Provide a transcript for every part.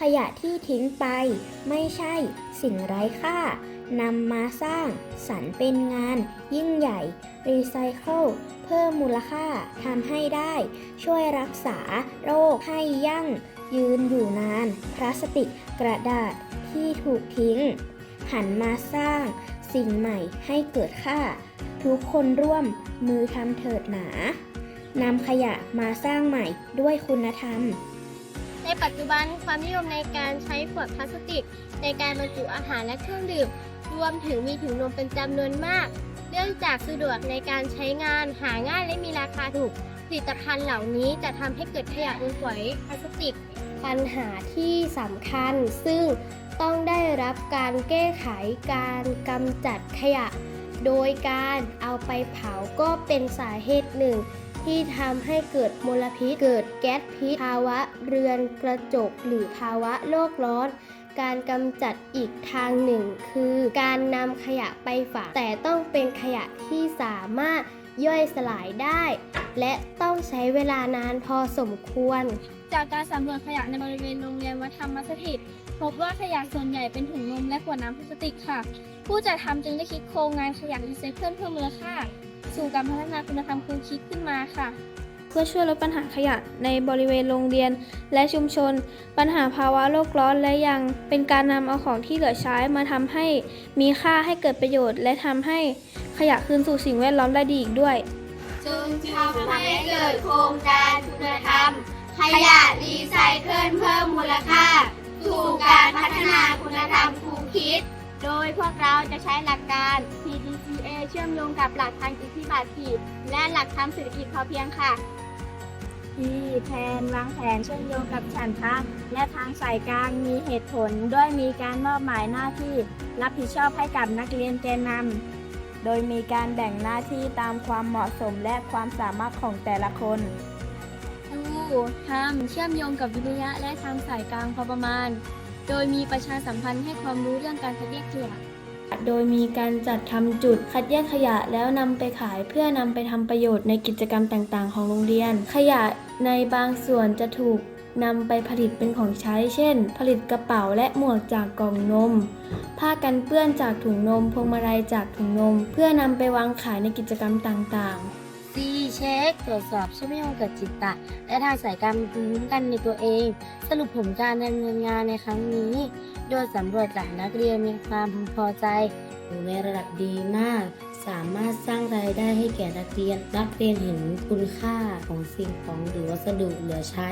ขยะที่ทิ้งไปไม่ใช่สิ่งไร้ค่านำมาสร้างสรรเป็นงานยิ่งใหญ่ รีไซเคิลเพิ่มมูลค่าทำให้ได้ ช่วยรักษาโรคให้ยั่ง ยืนอยู่นาน พลาสติกกระดาษที่ถูกทิ้ง หันมาสร้างสิ่งใหม่ให้เกิดค่า ทุกคนร่วมมือทำเถิดหนานำขยะมาสร้างใหม่ด้วยคุณธรรม ในปัจจุบันความนิยมในการใช้ขวดพลาสติก ในการบรรจุอาหารและเครื่องดื่ม รวมถึงมีถุงนมเป็นจำนวนมาก เนื่องจากสะดวกในการใช้งานหาง่ายและมีราคาถูก ผลิตภัณฑ์เหล่านี้จะทำให้เกิดขยะมูลฝอยพลาสติก ปัญหาที่สำคัญ ซึ่งต้องได้รับการแก้ไขการกำจัดขยะ โดยการเอาไปเผาก็เป็นสาเหตุหนึ่ง ที่ทำให้เกิดมลพิษ เกิดแก๊สพิษ ภาวะเรือนกระจก หรือภาวะโลกร้อน การกำจัดอีกทางหนึ่ง คือการนำขยะไปฝัง แต่ต้องเป็นขยะที่สามารถย่อยสลายได้ และต้องใช้เวลานานพอสมควร จากการสำรวจขยะในบริเวณโรงเรียนวัดธรรมสถิตพบว่าขยะส่วนใหญ่เป็นถุงนมและขวดน้ำพลาสติกค่ะ ผู้จัดทำจึงได้คิดโครงงานขยะรีไซเคิลเพิ่มมูลค่า สู่การพัฒนาคุณธรรมครูคิดขึ้นมาค่ะ เพื่อช่วยลดปัญหาขยะในบริเวณโรงเรียน และชุมชน ปัญหาภาวะโลกร้อนและยังเป็นการนำเอาของที่เหลือใช้มาทำให้มีค่าให้เกิดประโยชน์ และทำให้ขยะคืนสู่สิ่งแวดล้อมได้ดีอีกด้วยจึงทำให้เกิดโครงการคุณธรรม ขยะรีไซเคิลเพิ่มมูลค่าสู่การพัฒนาคุณธรรมครูคิด โดยพวกเราจะใช้หลักการ PDCA เชื่อมโยงกับหลักทางอิทธิบาทสีและหลักธรรมเศรษฐกิจพอเพียงค่ะที่แผนวางแผนเชื่อมโยงกับฉันทะและทางสายกลางมีเหตุผลด้วยมีการมอบหมายหน้าที่ รับผิดชอบให้กับนักเรียนแกนนำโดยมีการแบ่งหน้าที่ตามความเหมาะสมและความสามารถของแต่ละคน ดูทำเชื่อมโยงกับวิทยะและทางสายกลางพอประมาณ โดยมีประชาสัมพันธ์ให้ความรู้เรื่องการคัดแยกขยะ โดยมีการจัดทำจุดคัดแยกขยะแล้วนำไปขายเพื่อนำไปทำประโยชน์ในกิจกรรมต่างๆ ของโรงเรียน ขยะในบางส่วนจะถูกนำไปผลิตเป็นของใช้ เช่น ผลิตกระเป๋าและหมวกจากกล่องนม ผ้ากันเปื้อนจากถุงนม พวงมาลัยจากถุงนม เพื่อนำไปวางขายในกิจกรรมต่างๆ ซีเช็คตรวจสอบเชื่อมโยงกับจิตตะ และทางสายการรู้กันในตัวเอง สรุปผลการดำเนินงานในครั้งนี้ โดยสำรวจจากนักเรียนมีความพอใจอยู่ในระดับดีมาก สามารถสร้างรายได้ให้แก่นักเรียน นักเรียนเห็นคุณค่าของสิ่งของหรือวัสดุเหลือใช้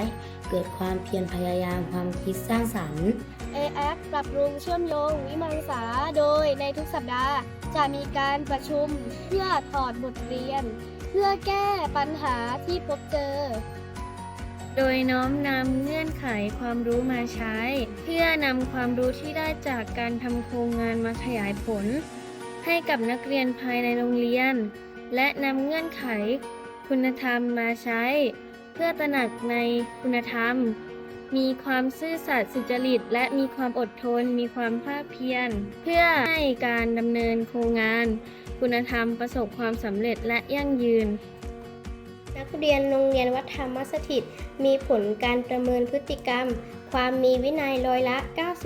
เกิดความเพียรพยายามความคิดสร้างสรรค์ AF ปรับปรุงเชื่อมโยงวิมังสาโดยในทุกสัปดาห์ จะมีการประชุมเพื่อถอดบทเรียน เพื่อแก้ปัญหาที่พบเจอ โดยน้อมนำเงื่อนไขความรู้มาใช้ เพื่อนำความรู้ที่ได้จากการทำโครงงานมาขยายผล ให้กับนักเรียนภายในโรงเรียน และนำเงื่อนไข คุณธรรมมาใช้ เพื่อตระหนักในคุณธรรม มีความซื่อสัตย์สุจริต และมีความอดทน มีความภาคเพียร เพื่อให้การดำเนินโครงงาน คุณธรรมประสบความสำเร็จและยั่งยืนนักเรียนโรงเรียนวัดธรรมสถิต มีผลการประเมินพฤติกรรม ความมีวินัยร้อยละ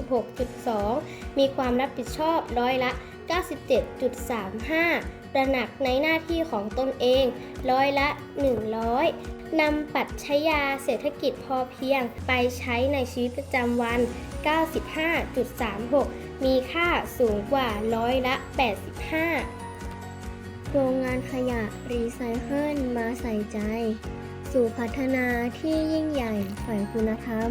96.2 มีความรับผิดชอบร้อยละ 97.35ระหนักในหน้าที่ของตนเอง ร้อยละ 100 นำปรัชญาเศรษฐกิจพอเพียงไปใช้ในชีวิตประจำวัน 95.36 มีค่าสูงกว่าร้อยละ 85 โรงงานขยะรีไซเคิลมาใส่ใจ สู่พัฒนาที่ยิ่งใหญ่ฝ่ายคุณธรรม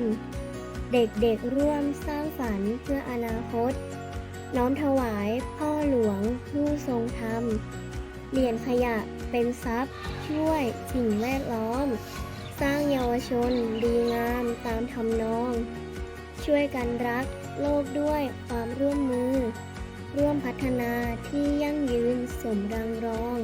เด็กๆร่วมสร้างฝันเพื่ออนาคต น้อมถวายพ่อหลวงผู้ทรงธรรมเปลี่ยนขยะเป็นทรัพย์ช่วยสิ่งแวดล้อม สร้างเยาวชนดีงามตามทำนอง ช่วยกันรักโลกด้วยความร่วมมือ ร่วมพัฒนาที่ยั่งยืนสมรังรอง